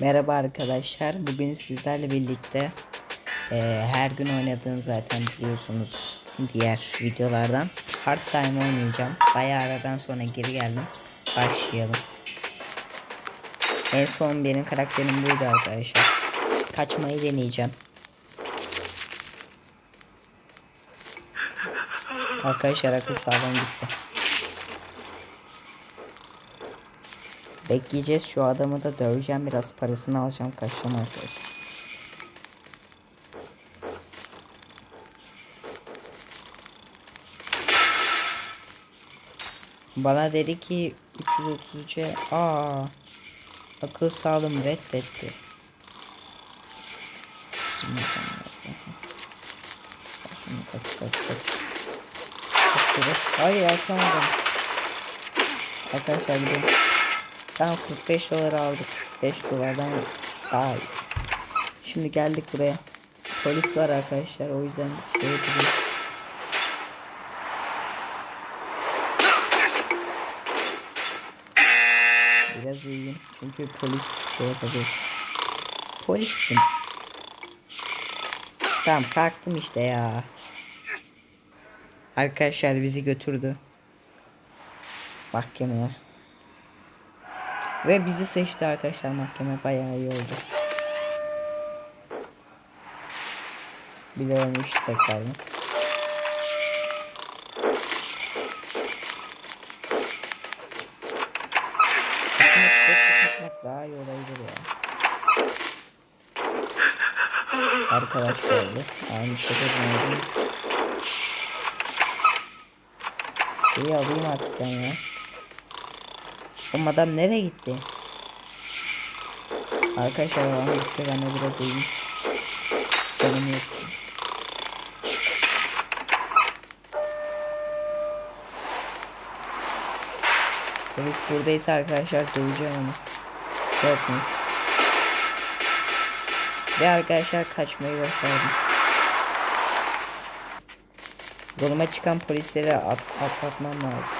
Merhaba arkadaşlar. Bugün sizlerle birlikte eee, her gün oynadığım zaten biliyorsunuz diğer videolardan Hard Time oynayacağım. Bayağı aradan sonra geri geldim. Başlayalım. En son benim karakterim buydu arkadaşlar. Kaçmayı deneyeceğim. Arkadaşlar akıl sağlam gitti. Bekleyeceğiz şu adamı da döveceğim biraz parasını alacağım kaçacağım arkadaşlar. Bana dedi ki 333'e aa akıl sağlığım reddetti. Şunu kaç kaç kaç. Hayır atamadım. Arkadaşlar gidelim. Tamam 45 dolar aldık. 5 dolardan daha iyi. Şimdi geldik buraya. Polis var arkadaşlar o yüzden şey yapacağız. Biraz uyuyayım çünkü polis şey yapabilir. Polissin. Tamam kalktım işte ya. Arkadaşlar bizi götürdü. Mahkemeye. Ve bizi seçti arkadaşlar mahkeme bayağı iyi oldu. Aslında sürekli kaçmak daha iyi olabilir ya. Arkadaş geldi. Aynı şekilde. Şeyi alayım artık ben ya. Oğlum adam nereye gitti? Arkadaşlar adam gitti ben de biraz uyuyayım. Canım yok. Polis buradaysa arkadaşlar döveceğim onu. Yokmuş. Ve arkadaşlar kaçmayı başardım. Yoluma çıkan polisleri at atlatmam lazım.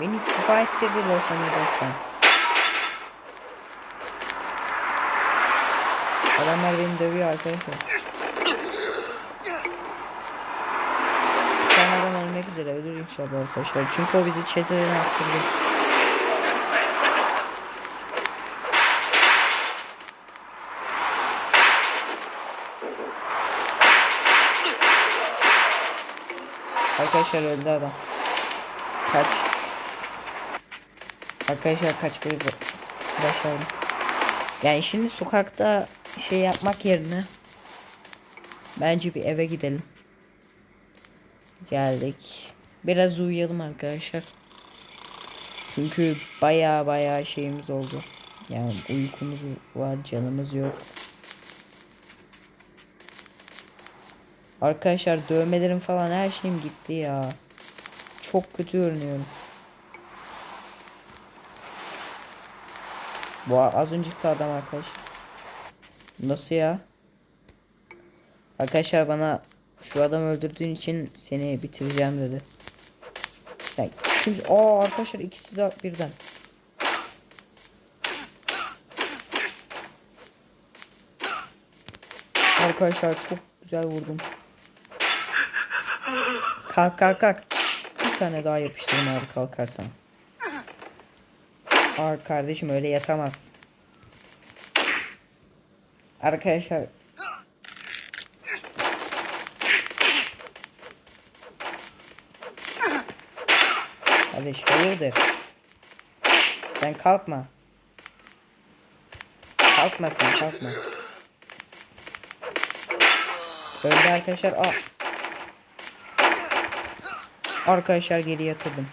Beni istifa ettirdi Los Angeles'tan. Adamlar beni dövüyor arkadaşlar. Bir tane adam ölmek üzere ölür inşallah arkadaşlar. Çünkü o bizi çeteden attırdı. Arkadaşlar öldü adam. Kaç. Arkadaşlar kaçmayı ba- başardım. Yani şimdi sokakta şey yapmak yerine bence bir eve gidelim. Geldik. Biraz uyuyalım arkadaşlar. Çünkü baya baya şeyimiz oldu. Yani uykumuz var, canımız yok. Arkadaşlar dövmelerim falan her şeyim gitti ya. Çok kötü görünüyorum. Bu az önceki adam arkadaşlar. Nasıl ya? Arkadaşlar bana şu adam öldürdüğün için seni bitireceğim dedi. Sen şimdi aa arkadaşlar ikisi de birden. Arkadaşlar çok güzel vurdum. Kalk kalk kalk. Bir tane daha yapıştırma abi kalkarsan. Ağır kardeşim öyle yatamaz. Arkadaşlar. Kardeş hayırdır? Sen kalkma. Kalkma sen kalkma. Öldü arkadaşlar. Aa. Arkadaşlar geri yatırdım.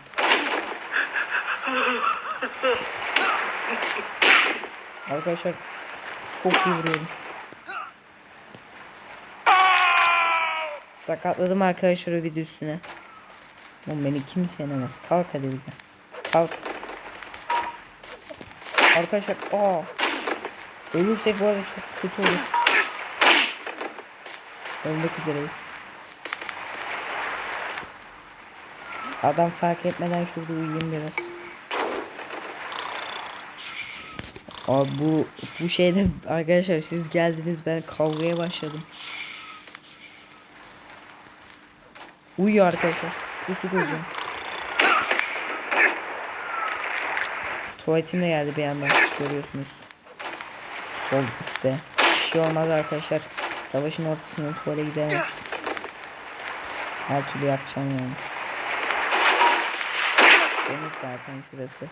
Arkadaşlar çok iyi vuruyorum. Sakatladım arkadaşlar bir de üstüne. Oğlum beni kimse yenemez. Kalk hadi bir de. Kalk. Arkadaşlar aa. Ölürsek bu arada çok kötü olur. Ölmek üzereyiz. Adam fark etmeden şurada uyuyayım biraz. Abi bu bu şeyde arkadaşlar siz geldiniz ben kavgaya başladım. Uyuyor arkadaşlar. Pusu koyacağım. Tuvaletim de geldi bir yandan görüyorsunuz. Sol üstte. Bir şey olmaz arkadaşlar. Savaşın ortasında tuvalete gidemez. Her türlü yapacağım yani. Deniz zaten şurası.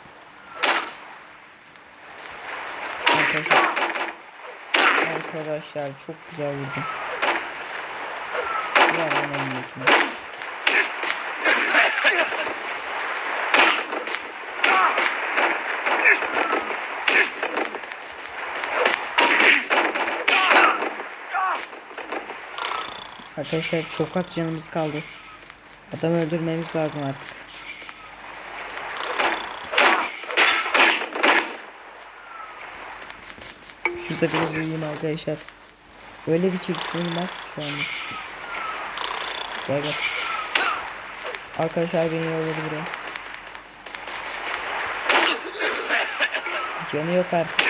Arkadaşlar. Arkadaşlar çok güzel vurdum. Arkadaşlar çok az canımız kaldı. Adam öldürmemiz lazım artık. Biraz uyuyayım arkadaşlar. Öyle bir çekişmeli maç şu anda. Gel gel. Arkadaşlar beni yolladı buraya. Canı yok artık.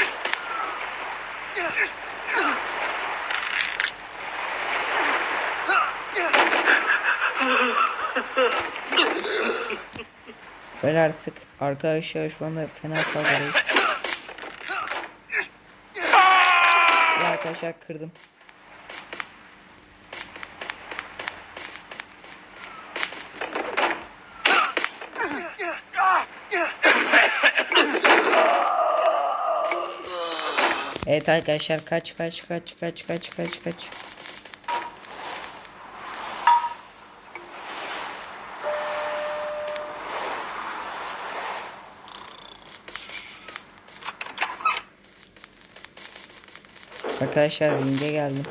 Öyle artık. Arkadaşlar şu anda fena kavgadayız. Arkadaşlar kırdım. Evet arkadaşlar kaç kaç kaç kaç kaç kaç kaç. Arkadaşlar ringe geldim.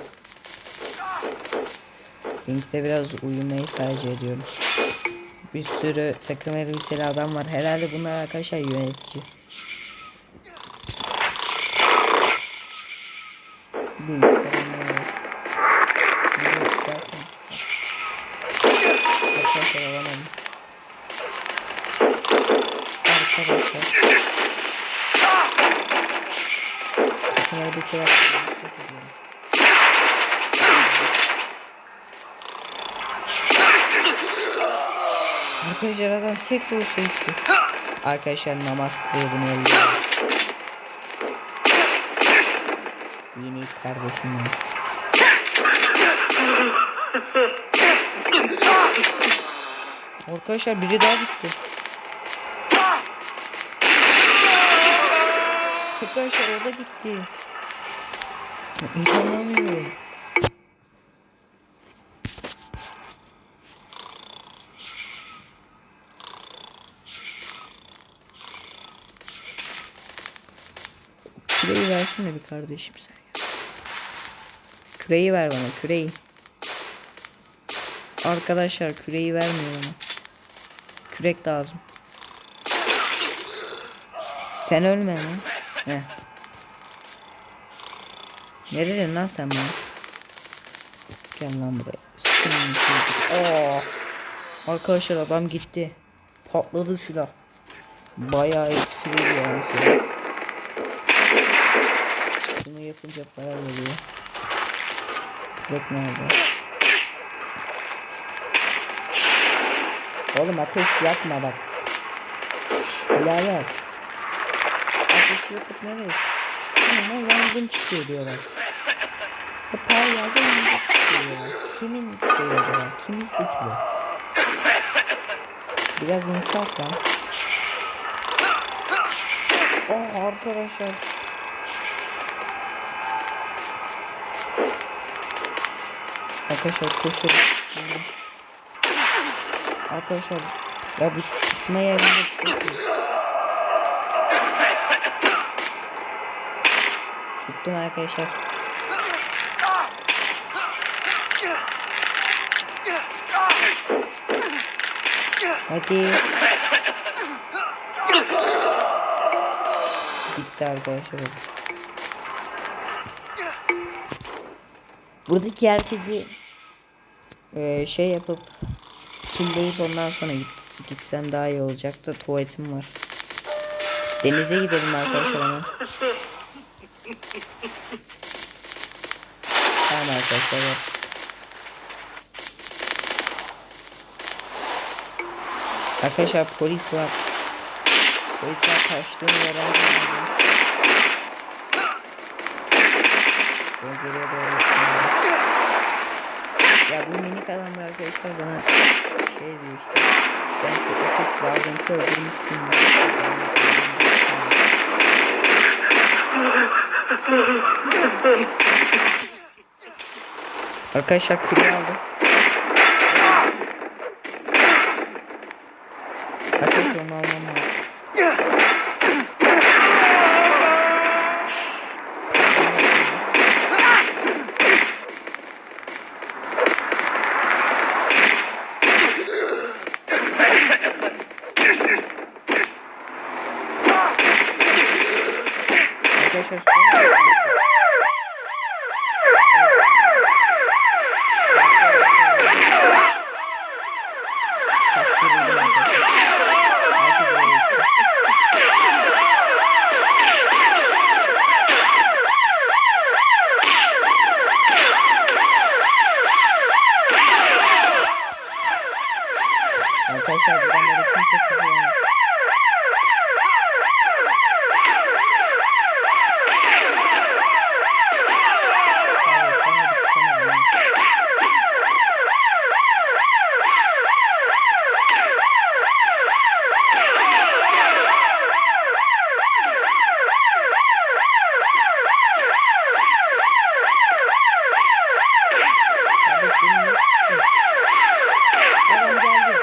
Ringde biraz uyumayı tercih ediyorum. Bir sürü takım elbiseli adam var. Herhalde bunlar arkadaşlar yönetici. Arkadaşlar. Elbise yaptım. Nefret ediyorum. Arkadaşlar adam tek vuruşa gitti. Arkadaşlar namaz kılıyor bunu elde. Dini kardeşim benim. Arkadaşlar biri daha gitti. Arkadaşlar o da gitti. İnanamıyorum. Küreği versene bir kardeşim sen ya. Küreği ver bana küreği. Arkadaşlar küreği vermiyor bana. Kürek lazım. Sen ölme lan. Heh. Neredesin lan sen bana? Gel lan buraya. Oo. Arkadaşlar adam gitti. Patladı silah. Bayağı etkili yani silah. Bunu yapınca para veriyor. Kürek nerede? Oğlum ateş yakma bak. Şşş birader. Yakıp nereye? Sonra yangın çıkıyor diyorlar. Hep her yerde yangın çıkıyor diyorlar. Kimin şeyi acaba? Kimin fikri? Biraz insaf lan. Oh arkadaşlar. Arkadaşlar koşuyorum. Arkadaşlar ya bu tutma yerinde çok iyi. Tuttum arkadaşlar. Hadi. Gitti arkadaşlar. Buradaki herkesi eee, şey yapıp killeyip ondan sonra git, gitsem daha iyi olacak da tuvaletim var. Denize gidelim arkadaşlar hemen. Tamam arkadaşlar. yok. Arkadaşlar polis var. Polisler kaçtığını öğrendim. Bölgeye doğru. Ya bu minik adamlar arkadaşlar bana şey diyor işte. Sen şu ofis varlığını öldürmüşsün. Arkadaşlar küreği aldım. Arkadaşlar onu almam lazım. Arkadaşlar sonra Çaktırıldı arkadaşlar. Herkes oraya gitti. Arkadaşlar buradan böyle kimse kurtulamaz. Hayır, sana bir çıkamadım ha. Kardeş beni ne tuttun? Adam geldi.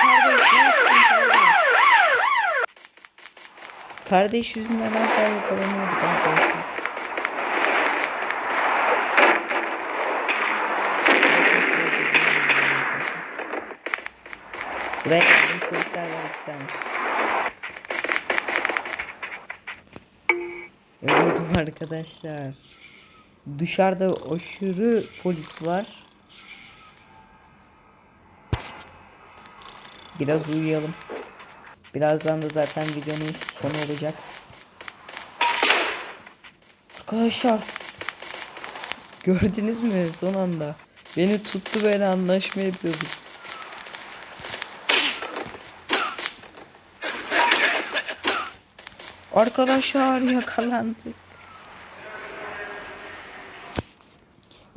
Kardeş ne yaptın kardeş? Kardeş yüzünden az daha yakalanıyorduk arkadaşlar. Buraya geldim polisler var iki tane. Ölüyordum arkadaşlar. Dışarıda aşırı polis var. Biraz uyuyalım. Birazdan da zaten videonun sonu olacak. Arkadaşlar. Gördünüz mü son anda? Beni tuttu böyle anlaşma yapıyorduk. Arkadaşlar yakalandık.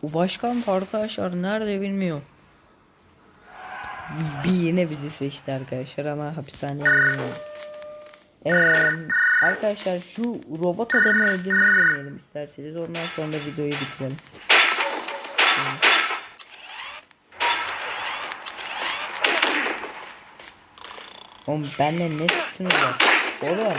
Bu başkan da arkadaşlar nerede bilmiyorum. Bir yine bizi seçti arkadaşlar ama hapishaneye verilmedi. Ee, arkadaşlar şu robot adamı öldürmeyi deneyelim isterseniz. Ondan sonra videoyu bitirelim. Oğlum benimle ne suçunuz var? Oğlum.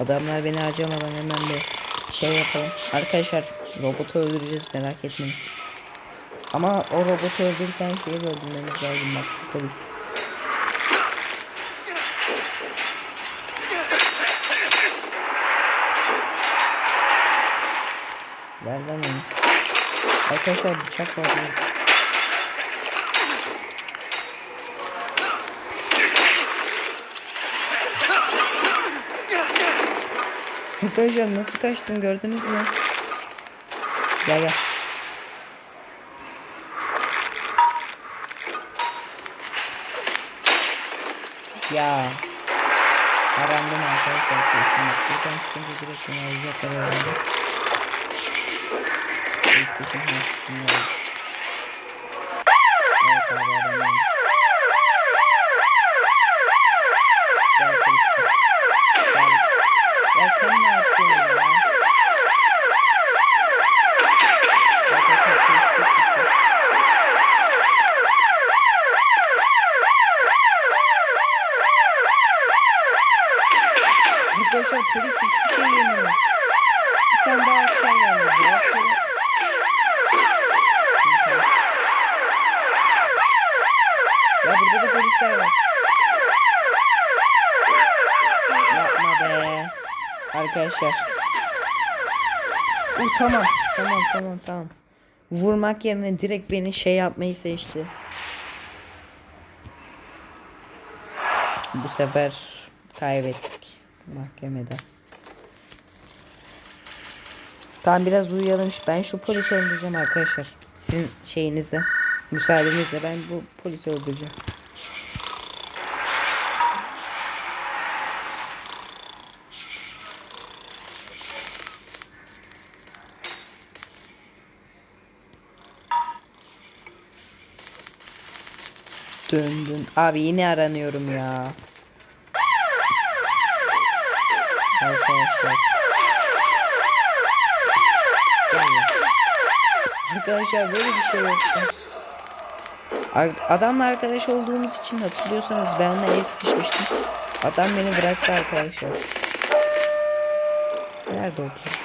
Adamlar beni harcamadan hemen bir şey yapalım. Arkadaşlar robotu öldüreceğiz merak etmeyin. Ama o robotu öldürürken şeyi de öldürmemiz lazım bak şu polis. Ver lan onu. Arkadaşlar bıçak var. Arkadaşlar nasıl kaçtın gördünüz mü? Gel gel. Ya. Arandım arkadaşlar kesin. Buradan çıkınca direkt beni alacaklar herhalde. PlayStation hakkısını aldım. Evet abi arandım. Gel polis. Gel. Ya sen ne yapıyorsun ya? Arkadaşlar polis çok güçlü. Arkadaşlar polis hiçbir şey yemiyor. Bir tane daha asker geldi. Bu askeri... Ya burada da polisler var. Yapma be. Arkadaşlar. Uh, tamam. Tamam tamam tamam. Vurmak yerine direkt beni şey yapmayı seçti. Bu sefer kaybettik mahkemede. Tamam biraz uyuyalım. Ben şu polisi öldüreceğim arkadaşlar. Sizin şeyinizle, müsaadenizle ben bu polisi öldüreceğim. Dön dön. Abi yine aranıyorum ya. Arkadaşlar. Arkadaşlar böyle bir şey yoktu. Adamla arkadaş olduğumuz için hatırlıyorsanız ben onunla el sıkışmıştım. Adam beni bıraktı arkadaşlar. Nerede o polis?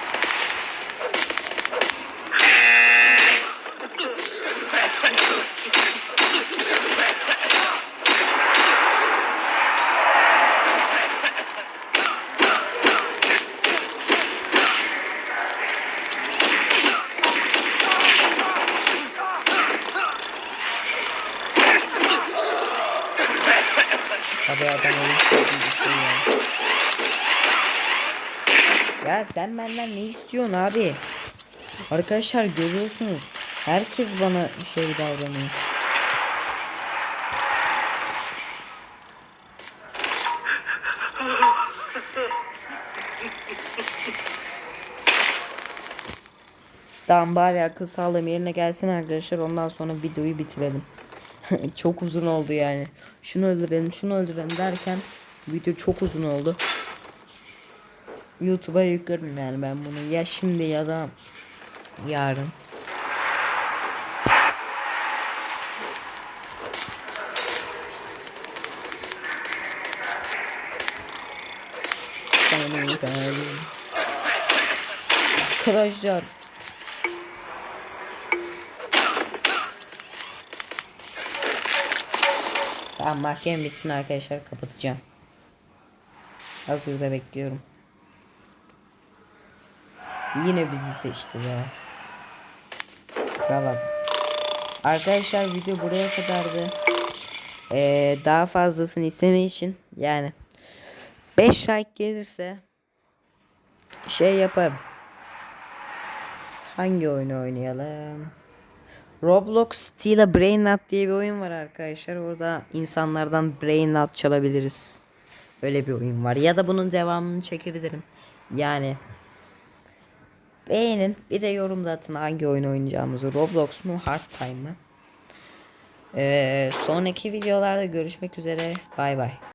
Abi adam öyle bir şey ya. Ya sen benden ne istiyorsun abi? Arkadaşlar görüyorsunuz. Herkes bana şey davranıyor. Tamam bari akıl sağlığım yerine gelsin arkadaşlar. Ondan sonra videoyu bitirelim. çok uzun oldu yani. Şunu öldürelim, şunu öldürelim derken video çok uzun oldu. YouTube'a yüklerim yani ben bunu ya şimdi ya da yarın. Arkadaşlar Tamam mahkeme bitsin arkadaşlar kapatacağım. Hazırda bekliyorum. Yine bizi seçti be. Bravo. Arkadaşlar video buraya kadardı. Ee, daha fazlasını isteme için yani 5 like gelirse şey yaparım. Hangi oyunu oynayalım? Roblox Steal Brain Nut diye bir oyun var arkadaşlar. Orada insanlardan Brain Nut çalabiliriz. Öyle bir oyun var. Ya da bunun devamını çekebilirim. Yani beğenin. Bir de yorumda atın hangi oyun oynayacağımızı. Roblox mu Hard Time mı? Ee, sonraki videolarda görüşmek üzere. Bay bay.